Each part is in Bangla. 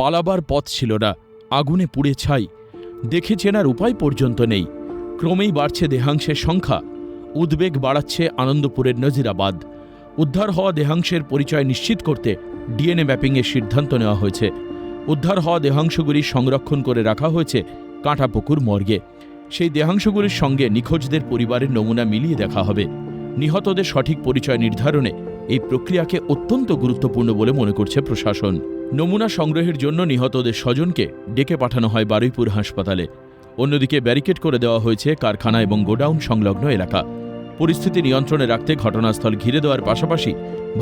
পালাবার পথ ছিল না, আগুনে পুড়ে ছাই। দেখে চেনার উপায় পর্যন্ত নেই। ক্রমেই বাড়ছে দেহাংশের সংখ্যা। উদ্বেগ বাড়াচ্ছে আনন্দপুরের নজিরাবাদ। উদ্ধার হওয়া দেহাংশের পরিচয় নিশ্চিত করতে ডিএনএ ম্যাপিংয়ের সিদ্ধান্ত নেওয়া হয়েছে। উদ্ধার হওয়া দেহাংশগুলি সংরক্ষণ করে রাখা হয়েছে কাঁটাপুকুর মর্গে। সেই দেহাংশগুলির সঙ্গে নিখোঁজদের পরিবারের নমুনা মিলিয়ে দেখা হবে। নিহতদের সঠিক পরিচয় নির্ধারণে এই প্রক্রিয়াকে অত্যন্ত গুরুত্বপূর্ণ বলে মনে করছে প্রশাসন। নমুনা সংগ্রহের জন্য নিহতদের স্বজনকে ডেকে পাঠানো হয় বারুইপুর হাসপাতালে। অন্যদিকে ব্যারিকেড করে দেওয়া হয়েছে কারখানা এবং গোডাউন সংলগ্ন এলাকা। পরিস্থিতি নিয়ন্ত্রণে রাখতে ঘটনাস্থল ঘিরে দেওয়ার পাশাপাশি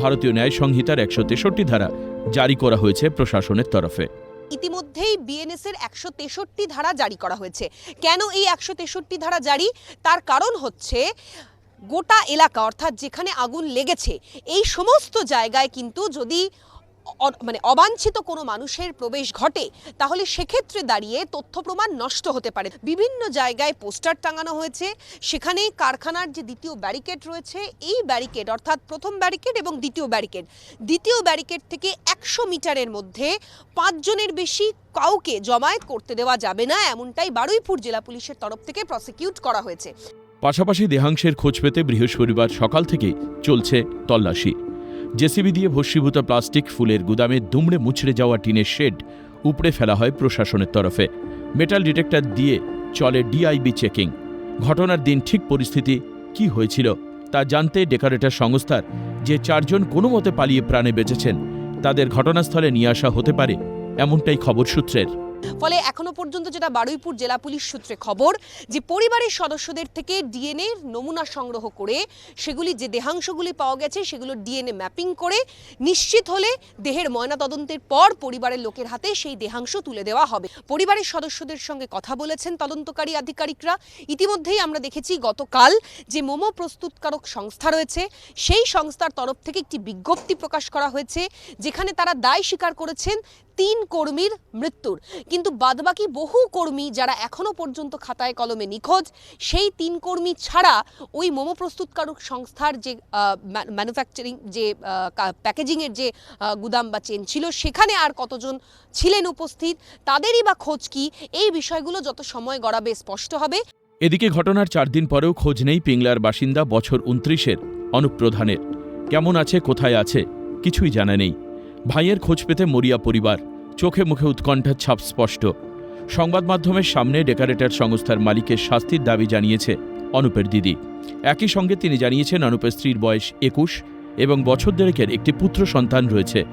ভারতীয় ন্যায় সংহিতার একশো তেষট্টি ধারা জারি করা হয়েছে প্রশাসনের তরফে। ইতিমধ্যেই বিএনএস এর একশো তেষট্টি ধারা জারি করা হয়েছে। কেন এই একশো তেষট্টি ধারা জারি? তার কারণ হচ্ছে গোটা এলাকা অর্থাৎ যেখানে আগুন লেগেছে, এই সমস্ত জায়গায় কিন্তু যদি মানে অবাঞ্ছিত কোনো মানুষের প্রবেশ ঘটে, তাহলে সেক্ষেত্রে দাঁড়িয়ে তথ্য প্রমাণ নষ্ট হতে পারে। বিভিন্ন জায়গায় পোস্টার টাঙানো হয়েছে সেখানে কারখানার যে দ্বিতীয় ব্যারিকেড রয়েছে, এই ব্যারিকেড, অর্থাৎ প্রথম ব্যারিকেড এবং দ্বিতীয় ব্যারিকেড দ্বিতীয় ব্যারিকেড থেকে একশো মিটারের মধ্যে পাঁচজনের বেশি কাউকে জমায়েত করতে দেওয়া যাবে না, এমনটাই বারুইপুর জেলা পুলিশের তরফ থেকে প্রসিকিউট করা হয়েছে। পাশাপাশি দেহাংশের খোঁজ পেতে বৃহস্পতিবার সকাল থেকে চলছে তল্লাশি। জেসিবি দিয়ে ভস্মীভূত প্লাস্টিক, ফুলের গুদামে দুমড়ে মুচড়ে যাওয়া টিনের শেড উপড়ে ফেলা হয় প্রশাসনের তরফে। মেটাল ডিটেক্টর দিয়ে চলে ডিআইবি চেকিং। ঘটনার দিন ঠিক পরিস্থিতি কি হয়েছিল তা জানতে ডেকারেটর সংস্থার যে চারজন কোনো মতে পালিয়ে প্রাণে বেঁচেছেন, তাদের ঘটনাস্থলে নিয়ে আসা হতে পারে, এমনটাই খবর সূত্রের। ফলে এখনও পর্যন্ত যেটা বারুইপুর জেলা পুলিশ সূত্রে খবর, যে পরিবারের সদস্যদের থেকে ডিএনএ নমুনা সংগ্রহ করে সেগুলি যে দেহাংশগুলি পাওয়া গেছে সেগুলো ডিএনএ ম্যাপিং করে নিশ্চিত হলে দেহের ময়নাতদন্তের পর পরিবারের লোকের হাতে সেই দেহাংশ তুলে দেওয়া হবে। পরিবারের সদস্যদের সঙ্গে কথা বলেছেন তদন্তকারী আধিকারিকরা। ইতিমধ্যেই আমরা দেখেছি গতকাল যে মোমো প্রস্তুতকারক সংস্থা রয়েছে, সেই সংস্থার তরফ থেকে একটি বিজ্ঞপ্তি প্রকাশ করা হয়েছে, যেখানে তারা দায় স্বীকার করেছেন তিন কর্মীর মৃত্যুর। কিন্তু বাদবাকি বহু কর্মী যারা এখনও পর্যন্ত খাতায় কলমে নিখোঁজ, সেই তিন কর্মী ছাড়া ওই মোমো প্রস্তুতকারক সংস্থার যে ম্যানুফ্যাকচারিং যে প্যাকেজিংয়ের যে গুদাম বা চেন ছিল, সেখানে আর কতজন ছিলেন উপস্থিত, তাদেরই বা খোঁজ কি? এই বিষয়গুলো যত সময় গড়াবে স্পষ্ট হবে। এদিকে ঘটনার চার দিন পরেও খোঁজ নেই পিংলার বাসিন্দা বছর উনত্রিশের অনুপ্রধানের। কেমন আছে, কোথায় আছে, কিছুই জানা নেই। ভাইয়ের খোঁজ পেতে মরিয়া পরিবার চোখে মুখে উৎকণ্ঠার ছাপ স্পষ্ট। সংবাদ মাধ্যমের সামনে ডেকারেটর সংস্থার মালিকের শাস্তির দাবি জানিয়েছে অনুপের দিদি। একই সঙ্গে তিনি জানিয়েছেন অনুপের স্ত্রীর বয়স একুশ এবং বছর দেড়েকের একটি পুত্র সন্তান রয়েছে।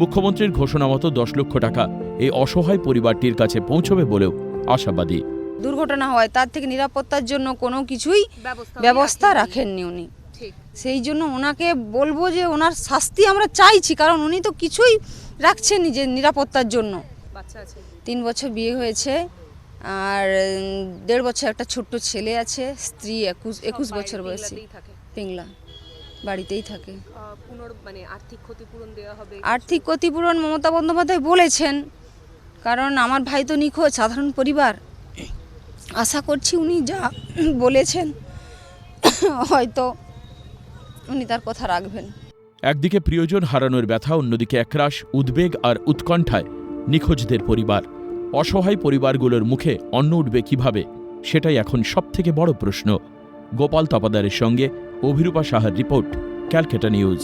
মুখ্যমন্ত্রীর ঘোষণা মতো দশ লক্ষ টাকা এই অসহায় পরিবারটির কাছে পৌঁছবে বলেও আশাবাদী। দুর্ঘটনা হয় তার থেকে নিরাপত্তার জন্য কোনো কিছুই ব্যবস্থা রাখেননি উনি। সেই জন্য ওনাকে বলব যে ওনার শাস্তি আমরা চাইছি কারণ উনি তো কিছুই রাখছেন যে নিরাপত্তার জন্য। বাচ্চা তিন বছর বিয়ে হয়েছে আর দেড় বছর একটা ছোট্ট ছেলে আছে স্ত্রী একুশ একুশ বছর বয়সী। পিংলা বাড়িতেই থাকে। মানে আর্থিক ক্ষতিপূরণ দেওয়া হবে। আর্থিক ক্ষতিপূরণ মমতা বন্দ্যোপাধ্যায় বলেছেন কারণ আমার ভাই তো নিখোঁজ সাধারণ পরিবার। আশা করছি উনি যা বলেছেন হয়তো উনি তার কথা রাখবেন। একদিকে প্রিয়জন হারানোর ব্যথা, অন্যদিকে একরাশ, উদ্বেগ আর উৎকণ্ঠায় নিখোঁজদের পরিবার। অসহায় পরিবারগুলোর মুখে অন্ন উঠবে কীভাবে, সেটাই এখন সবথেকে বড় প্রশ্ন। গোপাল তপাদারের সঙ্গে অভিরূপা সাহার রিপোর্ট, ক্যালকাটা নিউজ।